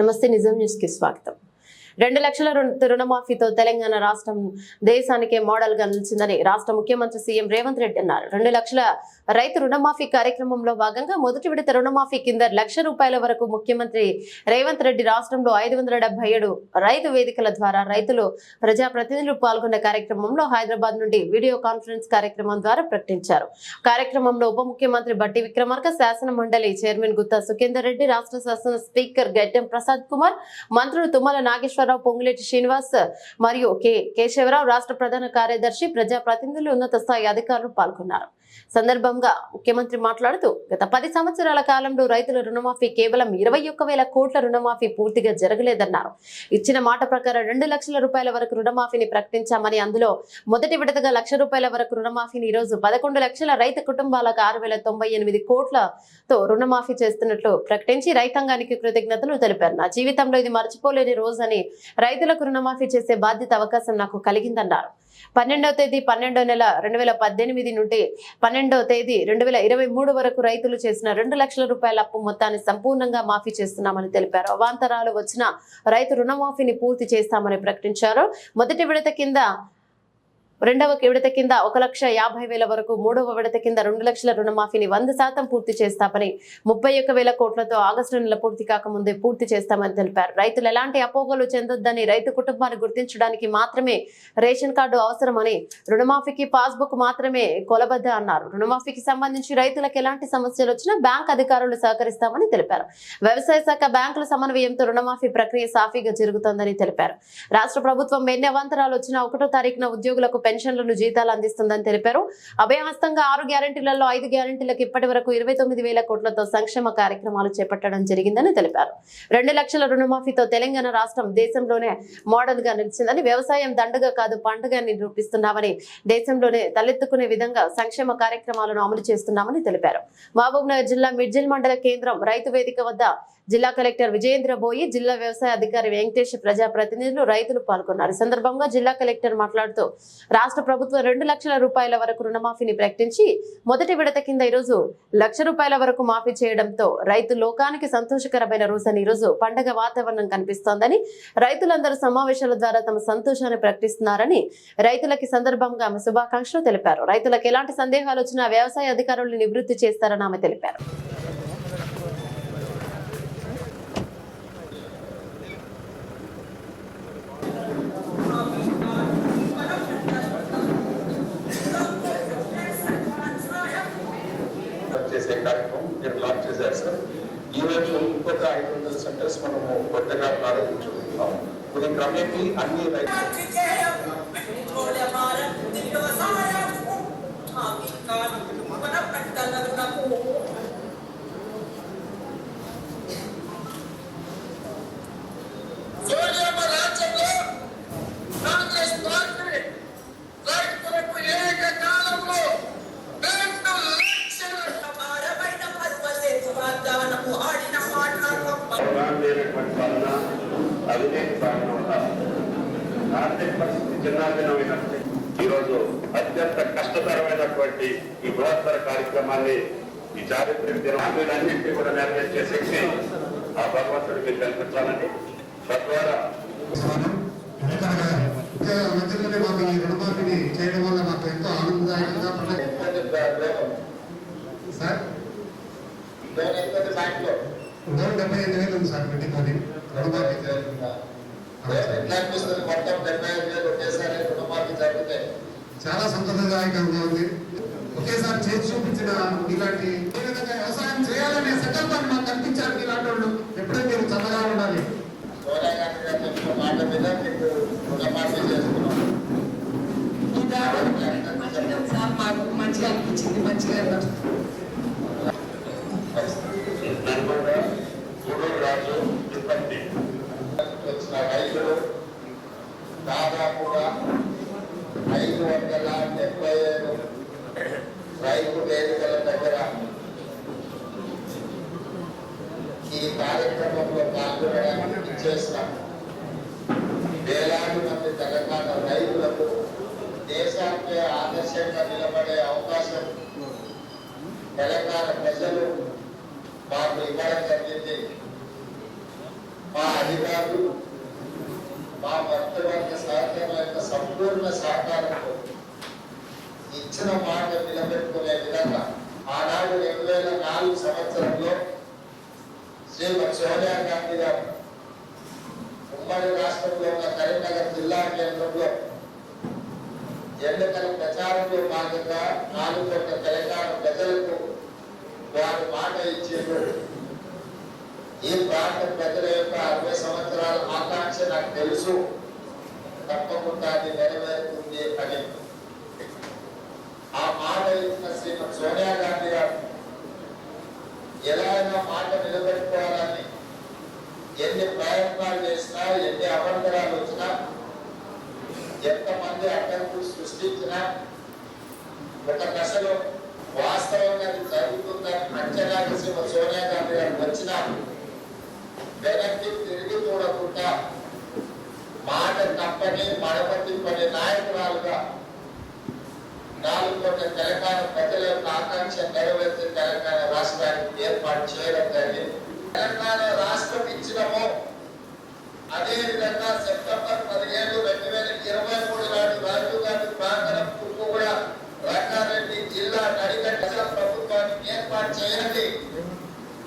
నమస్తే నిజం న్యూస్కి స్వాగతం. రెండు లక్షల రుణమాఫీతో తెలంగాణ రాష్ట్రం దేశానికే మోడల్గా నిలిచిందని రాష్ట్ర ముఖ్యమంత్రి సీఎం రేవంత్ రెడ్డి అన్నారు. రెండు లక్షల రైతు రుణమాఫీ కార్యక్రమంలో భాగంగా మొదటి విడత రుణమాఫీ కింద లక్ష రూపాయల వరకు ముఖ్యమంత్రి రేవంత్ రెడ్డి రాష్ట్రంలో ఐదు వందల ఏడు రైతు వేదికల ద్వారా రైతులు ప్రజాప్రతినిధులు పాల్గొన్న కార్యక్రమంలో హైదరాబాద్ నుండి వీడియో కాన్ఫరెన్స్ కార్యక్రమం ద్వారా ప్రకటించారు. కార్యక్రమంలో ఉప ముఖ్యమంత్రి బట్టి విక్రమార్క శాసన మండలి చైర్మన్ గుత్తా సుఖేందర్ రెడ్డి రాష్ట్ర శాసన స్పీకర్ గడ్డం ప్రసాద్ కుమార్ మంత్రులు తుమ్మల నాగేశ్వరరావు పొంగులేటి శ్రీనివాస్ మరియు కె కేశవరావు రాష్ట్ర ప్రధాన కార్యదర్శి ప్రజా ప్రతినిధులు ఉన్నత స్థాయి అధికారులు పాల్గొన్నారు. సందర్భంగా ముఖ్యమంత్రి మాట్లాడుతూ గత పది సంవత్సరాల కాలంలో రైతుల రుణమాఫీ కేవలం ఇరవై ఒక్క వేల కోట్ల రుణమాఫీ పూర్తిగా జరగలేదన్నారు. ఇచ్చిన మాట ప్రకారం రెండు లక్షల రూపాయల వరకు రుణమాఫీని ప్రకటించామని అందులో మొదటి విడతగా లక్ష రూపాయల వరకు రుణమాఫీని ఈ రోజు పదకొండు లక్షల రైతు కుటుంబాలకు ఆరు వేల తొంభై ఎనిమిది కోట్లతో రుణమాఫీ చేస్తున్నట్లు ప్రకటించి రైతాంగానికి కృతజ్ఞతలు తెలిపారు. నా జీవితంలో ఇది మర్చిపోలేని రోజు అని రైతులకు రుణమాఫీ చేసే బాధ్యత అవకాశం నాకు కలిగిందన్నారు. పన్నెండవ తేదీ పన్నెండో నెల రెండు వేల పద్దెనిమిది నుండి పన్నెండవ తేదీ రెండు వేల ఇరవై మూడు వరకు రైతులు చేసిన రెండు లక్షల రూపాయల అప్పు మొత్తాన్ని సంపూర్ణంగా మాఫీ చేస్తున్నామని తెలిపారు. అవాంతరాలు వచ్చిన రైతు రుణమాఫీని పూర్తి చేస్తామని ప్రకటించారు. మొదటి విడత కింద రెండవ విడత కింద ఒక లక్ష యాభై వేల వరకు మూడవ విడత కింద రెండు లక్షల రుణమాఫీని వంద శాతం పూర్తి చేస్తామని ముప్పై ఒక్క వేల కోట్లతో ఆగస్టు నెల పూర్తి కాకముందే పూర్తి చేస్తామని తెలిపారు. రైతులు ఎలాంటి అపోహలు చెందొద్దని రైతు కుటుంబాన్ని గుర్తించడానికి మాత్రమే రేషన్ కార్డు అవసరమని రుణమాఫీకి పాస్బుక్ మాత్రమే కొలబద్ద అన్నారు. రుణమాఫీకి సంబంధించి రైతులకు ఎలాంటి సమస్యలు వచ్చినా బ్యాంక్ అధికారులు సహకరిస్తామని తెలిపారు. వ్యవసాయ శాఖ బ్యాంకుల సమన్వయంతో రుణమాఫీ ప్రక్రియ సాఫీగా జరుగుతోందని తెలిపారు. రాష్ట్ర ప్రభుత్వం ఎన్ని అవాంతరాలు వచ్చినా ఒకటో తారీఖున ఉద్యోగులకు పెన్షన్లను జీతాలు అందిస్తుందని తెలిపారు. అభయహస్తంగా ఆరు గ్యారెంటీలలో ఐదు గ్యారెంటీలకు ఇప్పటి వరకు ఇరవై తొమ్మిది వేల కోట్లతో సంక్షేమ కార్యక్రమాలు చేపట్టడం జరిగిందని తెలిపారు. రెండు లక్షల రుణమాఫీతో తెలంగాణ రాష్ట్రం దేశంలోనే మోడల్గా నిలిచిందని వ్యవసాయం దండగా కాదు పండుగ నిరూపిస్తున్నామని దేశంలోనే తలెత్తుకునే విధంగా సంక్షేమ కార్యక్రమాలను అమలు చేస్తున్నామని తెలిపారు. మహబూబ్ నగర్ జిల్లా మిడ్జిల్ మండల కేంద్రం రైతు వేదిక వద్ద జిల్లా కలెక్టర్ విజయేంద్ర బోయి జిల్లా వ్యవసాయ అధికారి వెంకటేష్ ప్రజా ప్రతినిధులు రైతులు పాల్గొన్నారు. ఈ సందర్భంగా జిల్లా కలెక్టర్ మాట్లాడుతూ రాష్ట్ర ప్రభుత్వం రెండు లక్షల రూపాయల వరకు రుణమాఫీని ప్రకటించి మొదటి విడత కింద ఈరోజు లక్ష రూపాయల వరకు మాఫీ చేయడంతో రైతు లోకానికి సంతోషకరమైన రోజని ఈరోజు పండగ వాతావరణం కనిపిస్తోందని రైతులందరూ సమావేశాల ద్వారా తమ సంతోషాన్ని ప్రకటిస్తున్నారని రైతులకి సందర్భంగా ఆమె శుభాకాంక్షలు తెలిపారు. రైతులకు ఎలాంటి సందేహాలు వచ్చినా వ్యవసాయ అధికారులు నివృత్తి చేస్తారని ఆమె తెలిపారు. కార్యక్రమం మీరు లాంచ్ చేశారు సార్ ఈ రోజు ఇంకొక ఐదు వందల సెంటర్స్ మనము కొత్తగా ప్రారంభించుకుంటున్నాం కొన్ని క్రమేపీ అన్ని రైతు సోనియమ్మ వలన అవినీతి కారణం వల్ల ఆర్థిక పరిస్థితి చిన్నాభిన్నమైనటువంటి ఈరోజు అత్యంత కష్టతరమైనటువంటి ఈ బృహత్తర కార్యక్రమాన్ని ఈ చారిత్రక దినం హామీలన్నింటినీ కూడా నెరవేర్చే శక్తి ఆ భగవంతుడు మీరు కల్పించాలని తద్వారా మధ్యలోనే మాకు ఈ రుణమాఫీని చేయడం వల్ల మాకు ఎంతో ఆనందదాయకంగా పండగ సార్? బ్యాంకులో డెబ్బై ఐదు వేలు ఉంది సార్ రుణమాఫీ చాలా సంతోషదాయకంగా ఉంది. ఒకేసారి చేసి చూపించిన ఇలాంటి ఏ విధంగా వ్యవసాయం చేయాలనే సంకల్పాన్ని మాకు కల్పించారు ఇలాంటి వాళ్ళు ఎప్పుడూ మీరు చల్లగా ఉండాలి. మంచిగా అనిపించింది మంచిగా నల్గొండ గూడూరు రాజు తిరుపతి వచ్చిన రైతులు దాదాపుగా ఐదు వందల డెబ్బై ఏడు రైతు వేదికల దగ్గర ఈ కార్యక్రమంలో పాల్గొనడానికి చేస్తాం వేలాది మంది తెలంగాణ రైతులకు దేశానికే ఆదర్శంగా నిలబడే అవకాశం తెలంగాణ ప్రజలు మాకు ఇవ్వడం జరిగింది. మా అధికారులు మా మంత్రివర్గ సహకారం యొక్క సంపూర్ణ సహకారంతో ఇచ్చిన మాట నిలబెట్టుకునే విధంగా ఆనాడు రెండు వేల నాలుగు సంవత్సరంలో శ్రీమతి సోనియా గాంధీ గారు ఉమ్మడి రాష్ట్రంలో ఉన్న కరీంనగర్ జిల్లా కేంద్రంలో ఎన్నికల ప్రచారంలో భాగంగా నాలుగు కోట్ల తెలంగాణ ప్రజలకు వారు మాట ఇచ్చారు. ఈ ప్రాంత ప్రజల యొక్క అరవై సంవత్సరాల ఆకాంక్ష నాకు తెలుసు. తప్పకుండా అది నెరవేరుతుంది అని. ఆ మాట ఇచ్చిన శ్రీమతి సోనియా గాంధీ గారు ఎలా అయినా మాట నిలబెట్టుకోవాలని ఎన్ని ప్రయత్నాలు చేసినా ఎన్ని అభంతరాలు వచ్చినా ఎంతమంది అడ్డంకులు సృష్టించినా ఒక దశలో వాస్తవంగా అది జరుగుతుందని అంచనా వేసి సోనియా గాంధీ గారు వచ్చినా వెనక్కి తిరిగి చూడకుండా మాట తప్పని మడపట్టి తిప్పని నాయకురాలుగా నాలుగు కోట్ల తెలంగాణ ప్రజల యొక్క ఆకాంక్ష నెరవేర్చి తెలంగాణ రాష్ట్రానికి ఏర్పాటు చేయడం జరిగింది. తెలంగాణ రాష్ట్రం ఇచ్చినము అదే విధంగా సెప్టెంబర్ పదిహేడు రెండు వేల ఇరవై మూడు నాడు రాజీవ్ గాంధీ ప్రాంగణం చుట్టూ కూడా రంగారెడ్డి జిల్లా నడిగడ్డ ప్రభుత్వానికి ఏర్పాటు చేయండి.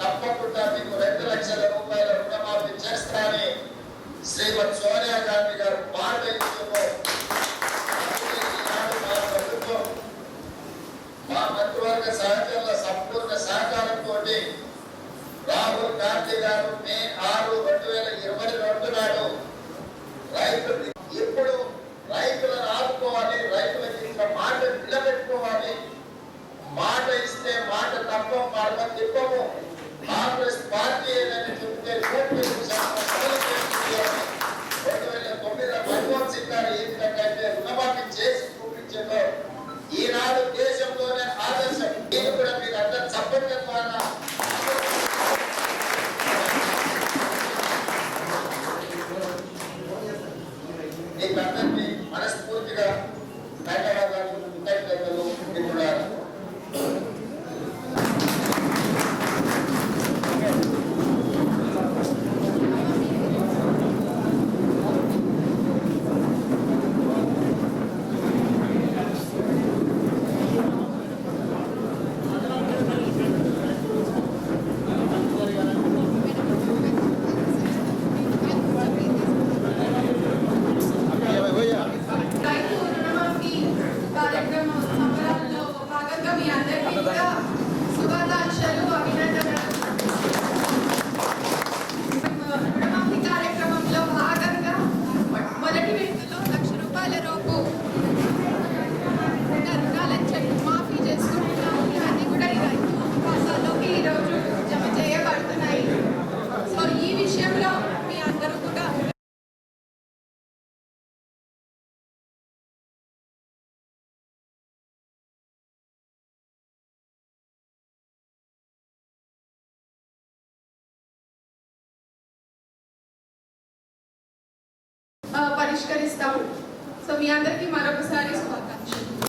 తప్పకుండా మీకు రెండు లక్షల రూపాయల రుణమాఫీ చేస్తారని శ్రీమతి సోనియా గాంధీ గారు మాట ఇచ్చారు అందుకే ఈనాడు మా ప్రభుత్వం మా మంత్రివర్గ సహచరుల సంపూర్ణ సహకారంతో రాహుల్ గాంధీ గారు మే ఆరు రెండు వేల ఇరవై రెండు నాడు రైతు ఇప్పుడు రైతులను ఆదుకోవాలి రైతులకు ఇంకా మాట నిలబెట్టుకోవాలి మాట ఇస్తే మాట తప్పం మాట తిప్పము కాంగ్రెస్ పార్టీ ఏదని చెప్తే నూటి శాతం అమలు చేస్తుంది అని రెండు వేల తొమ్మిదిలో మన్మోహన్ సింగ్ గారు ఏ విధంగా అయితే రుణమాఫీ చేసి చూపించిందో ఈనాడు దేశంలోనే ఆదర్శం దీన్ని కూడా మీరు అందరు చప్పట్ల ద్వారా మీకు అందరికీ మనస్ఫూర్తిగా ధన్యవాదాలు కృతజ్ఞతలు మిత్రులారా రైతు రుణమాఫీ కార్యక్రమం సంబరాల్లో భాగంగా మీ అందరికీ కూడా శుభాకాంక్షలు అభినందనలు రుణమాఫీ కార్యక్రమంలో భాగంగా మొదటి విడతలో లక్ష రూపాయల రూపు ఉన్న రుణాలను చెక్ మాఫీ చేసుకుంటున్నాము ఇవన్నీ కూడా ఈ రైతు ఖాతాలోకి ఈరోజు జమ చేయబడుతున్నాయి సో ఈ విషయంలో మీ అందరూ కూడా ఆ, పరిష్కరిస్తాము సో మీ అందరికీ మరొకసారి శుభాకాంక్షలు.